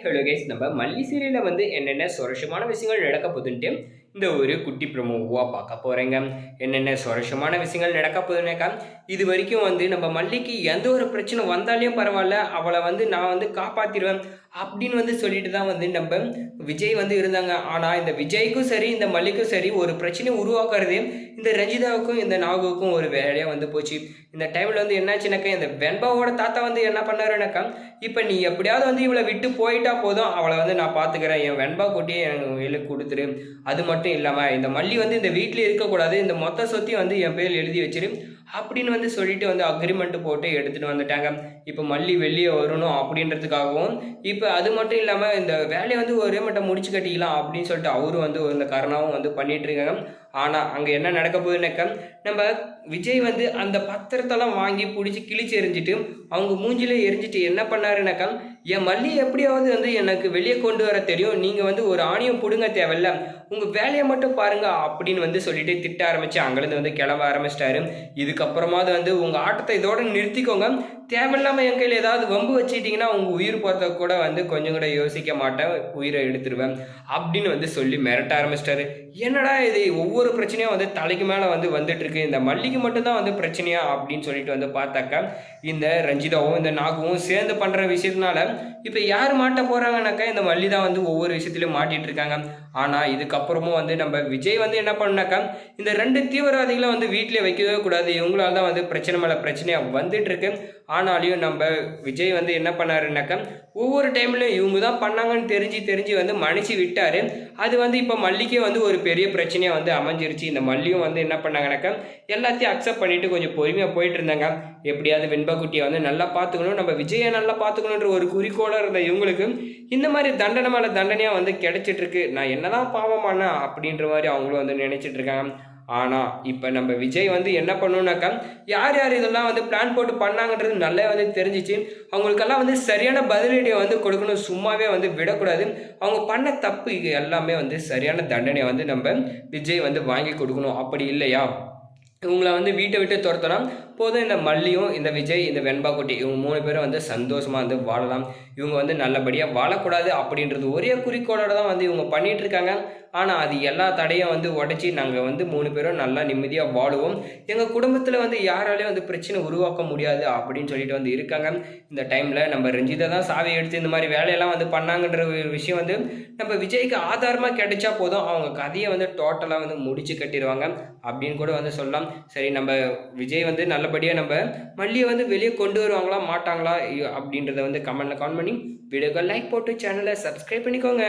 Hello case நம்ம மல்லி சீரியலில் வந்து என்னென்ன சுரஷமான விஷயங்கள் நடக்க போதுன்ட்டு இந்த ஒரு குட்டி ப்ரொமோவாக பார்க்க போகிறேங்க என்னென்ன சுரஷமான விஷயங்கள் நடக்க போகுதுனாக்கா இது வரைக்கும் வந்து நம்ம மல்லிக்கு எந்த ஒரு பிரச்சனை வந்தாலையும் பரவாயில்ல அவளை வந்து நான் வந்து காப்பாற்றிடுவேன் அப்படின்னு வந்து சொல்லிட்டு தான் வந்து நம்ம விஜய் வந்து இருந்தாங்க. ஆனால் இந்த விஜய்க்கும் சரி இந்த மல்லிக்கும் சரி ஒரு பிரச்சனை உருவாக்குறதே இந்த ரஞ்சிதாவுக்கும் இந்த நாகுவுக்கும் ஒரு வேலையாக வந்து போச்சு. இந்த டைமில் வந்து என்னாச்சுனாக்கா இந்த வெண்பாவோட தாத்தா வந்து என்ன பண்ணாருனாக்கா இப்போ நீ எப்படியாவது வந்து இவளை விட்டு போயிட்டா போதும் அவளை வந்து நான் பார்த்துக்கிறேன் என் வெண்பா கூட்டியே எனக்கு கொடுத்துரு. அது மட்டும் மட்டும் இல்லாமல் இந்த மல்லி வந்து இந்த வீட்டில் இருக்கக்கூடாது இந்த மொத்த சொத்தையும் வந்து என் பேர் எழுதி வச்சிரு அப்படின்னு வந்து சொல்லிட்டு வந்து அக்ரிமெண்ட் போட்டு எடுத்துகிட்டு வந்துட்டாங்க. இப்போ மல்லி வெளியே வரணும் அப்படின்றதுக்காகவும் இப்போ அது மட்டும் இல்லாமல் இந்த வேலையை வந்து ஒரே மட்டும் முடிச்சு கட்டிக்கலாம் அப்படின்னு சொல்லிட்டு அவரும் வந்து இந்த கருணாவும் வந்து பண்ணிட்டு இருக்காங்க. ஆனால் அங்கே என்ன நடக்க போகுதுனாக்கா நம்ம விஜய் வந்து அந்த பத்திரத்தெல்லாம் வாங்கி பிடிச்சி கிழிச்சு எரிஞ்சிட்டு அவங்க மூஞ்சில எரிஞ்சிட்டு என்ன பண்ணாருனாக்கா என் மல்லி எப்படியாவது வந்து எனக்கு வெளியே கொண்டு வர தெரியும். நீங்கள் வந்து ஒரு ஆணியம் பிடுங்க தேவையில்ல. உங்கள் வேலையை மட்டும் பாருங்க அப்படின்னு வந்து சொல்லிட்டு திட்ட ஆரம்பிச்சு அங்கேருந்து வந்து கிளம்ப ஆரம்பிச்சிட்டாரு. இதுக்கப்புறமாவது வந்து உங்கள் ஆட்டத்தை இதோட நிறுத்திக்கோங்க. தேவையில்லாமல் என் கையில் ஏதாவது வம்பு வச்சுக்கிட்டிங்கன்னா உங்கள் உயிர் போகிறத கூட வந்து கொஞ்சம் கூட யோசிக்க மாட்டேன். உயிரை எடுத்துருவேன் அப்படின்னு வந்து சொல்லி மிரட்ட ஆரம்பிச்சிட்டாரு. என்னடா இது? ஒவ்வொரு பிரச்சனையும் வந்து தலைக்கு மேலே வந்து வந்துட்டு இருக்கு. இந்த மல்லிகை மட்டும்தான் வந்து பிரச்சனையா அப்படின்னு சொல்லிட்டு வந்து பார்த்தாக்கா இந்த ரஞ்சிதாவும் இந்த நாகுவும் சேர்ந்து பண்ணுற விஷயத்தினால இப்போ யார் மாட்ட போகிறாங்கனாக்கா இந்த மல்லி தான் வந்து ஒவ்வொரு விஷயத்துலையும் மாட்டிகிட்டு இருக்காங்க. ஆனால் இதுக்கப்புறமும் வந்து நம்ம விஜய் வந்து என்ன பண்ணாக்கா இந்த ரெண்டு தீவிரவாதிகளை வந்து வீட்டிலே வைக்கவே கூடாது. இவங்களால தான் வந்து பிரச்சனை மேலே பிரச்சனையாக வந்துட்டு இருக்கு. ஆனாலையும் நம்ம விஜய் வந்து என்ன பண்ணாருனாக்கா ஒவ்வொரு டைம்லையும் இவங்க தான் பண்ணாங்கன்னு தெரிஞ்சு தெரிஞ்சு வந்து மன்னிச்சு விட்டார். அது வந்து இப்போ மல்லிக்கே வந்து ஒரு பெரிய பிரச்சனையாக வந்து அமைஞ்சிருச்சு. இந்த மல்லியும் வந்து என்ன பண்ணாங்கனாக்கா எல்லாத்தையும் அக்செப்ட் பண்ணிட்டு கொஞ்சம் பொறுமையாக போயிட்டு இருந்தாங்க. எப்படியாவது வெண்பாக்குட்டியை வந்து நல்லா பார்த்துக்கணும். நம்ம விஜயை நல்லா பார்த்துக்கணுன்ற ஒரு குறிக்கோளாக இருந்த இவங்களுக்கு இந்த மாதிரி தண்டனை மேலே தண்டனையாக வந்து கிடைச்சிட்ருக்கு. நான் நான் என்னதான் பாவமான அப்படின்ற மாதிரி அவங்களும் வந்து நினச்சிட்ருக்காங்க ஆனால் இப்போ நம்ம விஜய் வந்து என்ன பண்ணணுனாக்கா யார் யார் இதெல்லாம் வந்து பிளான் போட்டு பண்ணாங்கன்றது நல்லா வந்து தெரிஞ்சிச்சு. அவங்களுக்கெல்லாம் வந்து சரியான பதிலடியை வந்து கொடுக்கணும். சும்மாவே வந்து விடக்கூடாது. அவங்க பண்ண தப்பு இது எல்லாமே வந்து சரியான தண்டனையை வந்து நம்ம விஜய் வந்து வாங்கி கொடுக்கணும். அப்படி இல்லையா? இவங்களை வந்து வீட்டை விட்டு துரத்தனா போதும். இந்த மல்லியும் இந்த விஜய் இந்த வெண்பாக்குட்டி இவங்க மூணு பேரும் வந்து சந்தோஷமாக வந்து வாழலாம். இவங்க வந்து நல்லபடியாக வாழக்கூடாது அப்படின்றது ஒரே குறிக்கோளோட தான் வந்து இவங்க பண்ணிகிட்டு இருக்காங்க. ஆனால் அது எல்லா தடையும் வந்து உடச்சி நாங்கள் வந்து மூணு பேரும் நல்லா நிம்மதியாக வாழுவோம். எங்கள் குடும்பத்தில் வந்து யாராலையும் வந்து பிரச்சனை உருவாக்க முடியாது அப்படின்னு சொல்லிட்டு வந்து இருக்காங்க. இந்த டைமில் நம்ம ரஞ்சிதை தான் சாவி எடுத்து இந்த மாதிரி வேலையெல்லாம் வந்து பண்ணாங்கன்ற ஒரு விஷயம் வந்து நம்ம விஜய்க்கு ஆதாரமாக கிடைச்சா போதும். அவங்க கதையை வந்து டோட்டலாக வந்து முடிச்சு கட்டிடுவாங்க அப்படின்னு கூட வந்து சொல்லலாம். சரி நம்ம விஜய் வந்து நல்லபடியாக நம்ம மல்லியை வந்து வெளியே கொண்டு வருவாங்களா மாட்டாங்களா அப்படின்றத வந்து கமெண்ட்டில் கமெண்ட் பண்ணி வீடியோக்கு லைக் போட்டு சேனலை சப்ஸ்கிரைப் பண்ணிக்கோங்க.